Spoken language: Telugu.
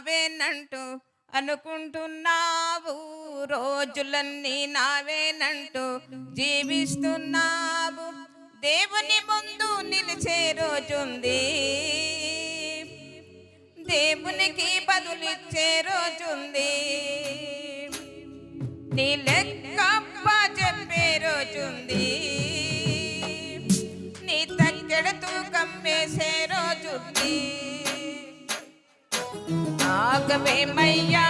నావేనంటూ అనుకుంటున్నావు. రోజులన్నీ నావేనంటూ జీవిస్తున్నావు. దేవుని ముందు నిలిచే రోజుంది. దేవునికి బదులిచ్చే రోజుంది. నీ లెక్క చెప్పే రోజుంది. రోజుంది ఆగవేమయ్యా